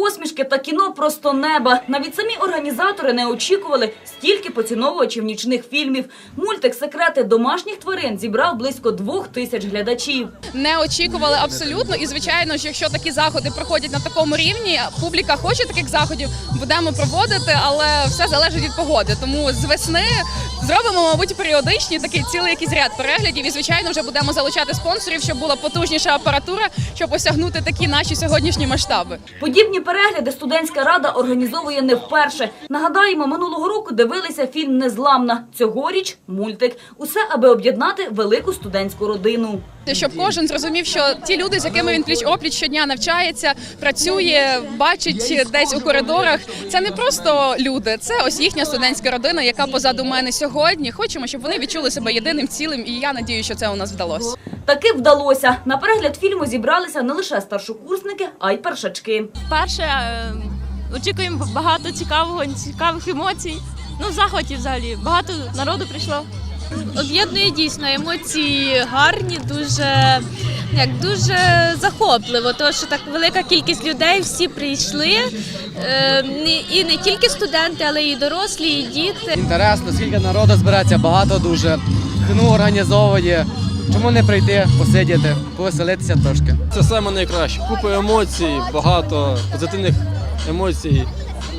посмішки та кіно просто неба. Навіть самі організатори не очікували стільки поціновувачів нічних фільмів. Мультик Секрети домашніх тварин зібрав близько двох тисяч глядачів. не очікували абсолютно. І звичайно ж, якщо такі заходи проходять на такому рівні, публіка хоче таких заходів, будемо проводити, але все залежить від погоди. Тому з весни зробимо, мабуть, періодичні такий цілий якийсь ряд переглядів. І звичайно, вже будемо залучати спонсорів, щоб була потужніша апаратура, щоб осягнути такі наші сьогоднішні масштаби. Подібні перегляди студентська рада організовує не вперше. Нагадаємо, минулого року дивилися фільм Незламна. Цьогоріч мультик. Усе аби об'єднати велику студентську родину. Щоб кожен зрозумів, що ті люди, з якими він пліч опліч щодня навчається, працює, бачить десь у коридорах. Це не просто люди, це ось їхня студентська родина, яка позаду мене сьогодні. Хочемо, щоб вони відчули себе єдиним цілим, і я надію, що це у нас вдалося. Таки вдалося. На перегляд фільму зібралися не лише старшокурсники, а й першачки. Перше, е, очікуємо багато цікавого, цікавих емоцій. Ну, в захваті взагалі. Багато народу прийшло. об'єднує дійсно емоції гарні, дуже як дуже захопливо. Тому що так велика кількість людей всі прийшли. Е, не- і не тільки студенти, але і дорослі, і діти. Інтересно, скільки народу збирається, багато дуже. КНУ організовує. Чому не прийти, посидіти, повеселитися трошки? Це саме найкраще. Купа емоцій, багато позитивних емоцій.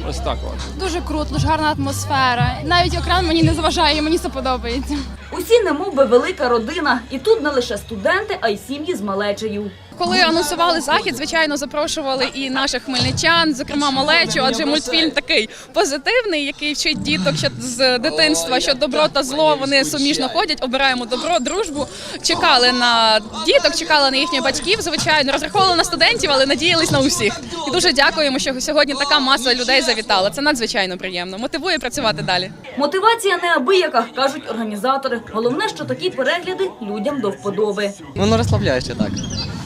Ось так от. Дуже круто, дуже гарна атмосфера. Навіть екран мені не заважає, мені це подобається. Усі немов би велика родина, і тут не лише студенти, а й сім'ї з малечею. Коли анонсували захід, звичайно, запрошували і наших хмельничан, зокрема малечу, адже мультфільм такий позитивний, який вчить діток ще з дитинства, що добро та зло вони суміжно ходять. Обираємо добро, дружбу. Чекали на діток, чекали на їхніх батьків. Звичайно, розраховували на студентів, але надіялись на усіх. І дуже дякуємо, що сьогодні така маса людей завітала. Це надзвичайно приємно. Мотивує працювати далі. Мотивація неабияка, кажуть організатори. Головне, що такі перегляди людям до вподоби. Воно розслабляюче так.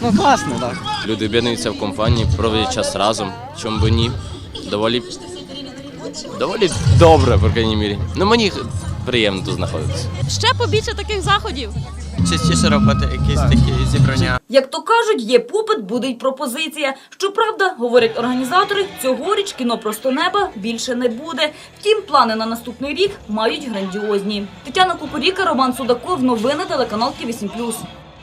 Ну класно, так. Люди об'єднуються в компанії, проводять час разом. Чому би ні? Доволі доволі добре, по крайній мірі. Ну мені приємно тут знаходитися. Ще побільше таких заходів. Частіше робити якісь такі зібрання. Як то кажуть, є попит, буде й пропозиція. Щоправда, говорять організатори, цьогоріч кіно просто неба більше не буде. Втім, плани на наступний рік мають грандіозні. Тетяна Кукуріка, Роман Судаков, новини телеканал Ті 8+.